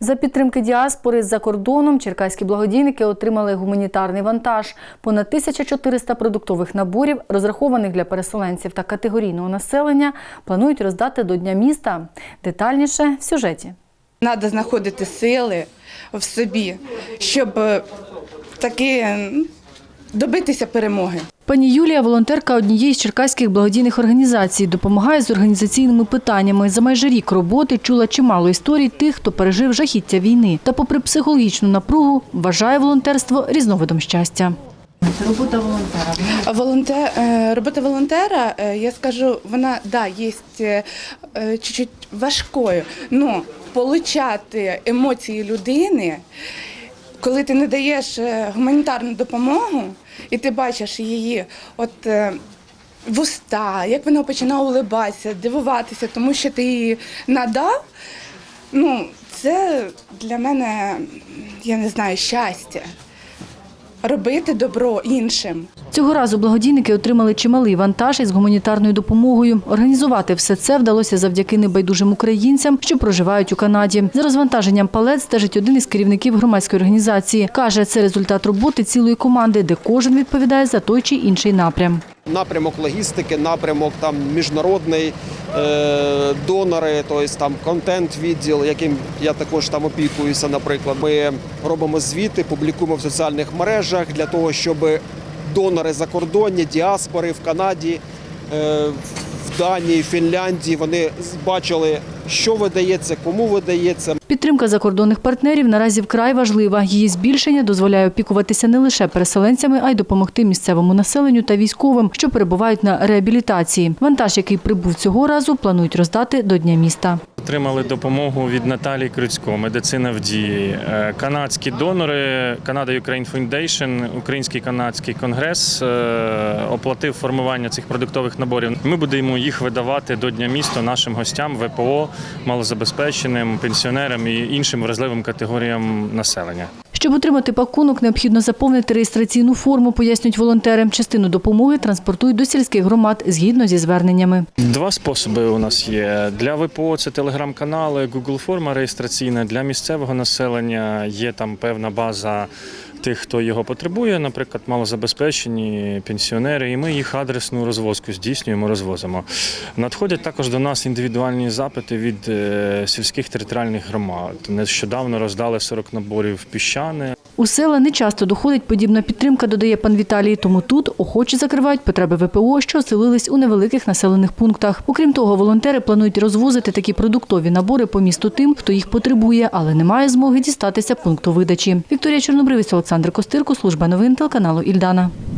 За підтримки діаспори з-за кордоном черкаські благодійники отримали гуманітарний вантаж. Понад 1400 продуктових наборів, розрахованих для переселенців та категорійного населення, планують роздати до Дня міста. Детальніше в сюжеті. Треба знаходити сили в собі, щоб е, таки добитися перемоги. Пані Юлія, волонтерка однієї з черкаських благодійних організацій, допомагає з організаційними питаннями. За майже рік роботи чула чимало історій тих, хто пережив жахіття війни. Та, попри психологічну напругу, вважає волонтерство різновидом щастя. Робота волонтера. Волонтер, е, робота волонтера, е, я скажу, вона да, є е, чуть-чуть важкою. Ну, получати емоції людини, коли ти надаєш е, гуманітарну допомогу, і ти бачиш її от. е, Вуста, як вона починає улибатися, дивуватися, тому що ти її надав. Ну, це для мене, я не знаю, щастя. Робити добро іншим. Цього разу благодійники отримали чималий вантаж із гуманітарною допомогою. Організувати все це вдалося завдяки небайдужим українцям, що проживають у Канаді. За розвантаженням палет стежить один із керівників громадської організації. Каже, це результат роботи цілої команди, де кожен відповідає за той чи інший напрям. напрямок логістики, напрямок там міжнародний, е, донори, тобто там контент-відділ, яким я також там опікуюся. Наприклад, ми робимо звіти, публікуємо в соціальних мережах для того, щоб донори закордонні, діаспори в Канаді, е, в Данії, Фінляндії вони бачили, що видається, кому видається. Підтримка закордонних партнерів наразі вкрай важлива. Її збільшення дозволяє опікуватися не лише переселенцями, а й допомогти місцевому населенню та військовим, що перебувають на реабілітації. Вантаж, який прибув цього разу, планують роздати до Дня міста. Отримали допомогу від Наталії Крицько, медицина в дії, Е, канадські донори, Canada Ukraine Foundation, Український канадський конгрес е, оплатив формування цих продуктових наборів. Ми будемо їх видавати до Дня міста нашим гостям, ВПО, малозабезпеченим, пенсіонерам і іншим вразливим категоріям населення. Щоб отримати пакунок, необхідно заповнити реєстраційну форму, пояснюють волонтери. Частину допомоги транспортують до сільських громад згідно зі зверненнями. Два способи у нас є. Для ВПО це телеграм-канали, Google форма реєстраційна. Для місцевого населення є там певна база тих, хто його потребує, наприклад, малозабезпечені пенсіонери, і ми їх адресну розвозку здійснюємо, розвозимо. Надходять також до нас індивідуальні запити від е, сільських територіальних громад. Нещодавно роздали 40 наборів піщани. У села не часто доходить подібна підтримка, додає пан Віталій. Тому тут охочі закривають потреби ВПО, що оселились у невеликих населених пунктах. Окрім того, волонтери планують розвозити такі продуктові набори по місту тим, хто їх потребує, але не має змоги дістатися пункту видачі. Вікторія Чорнобривець, Олександр Костирко, служба новин телеканалу Ільдана.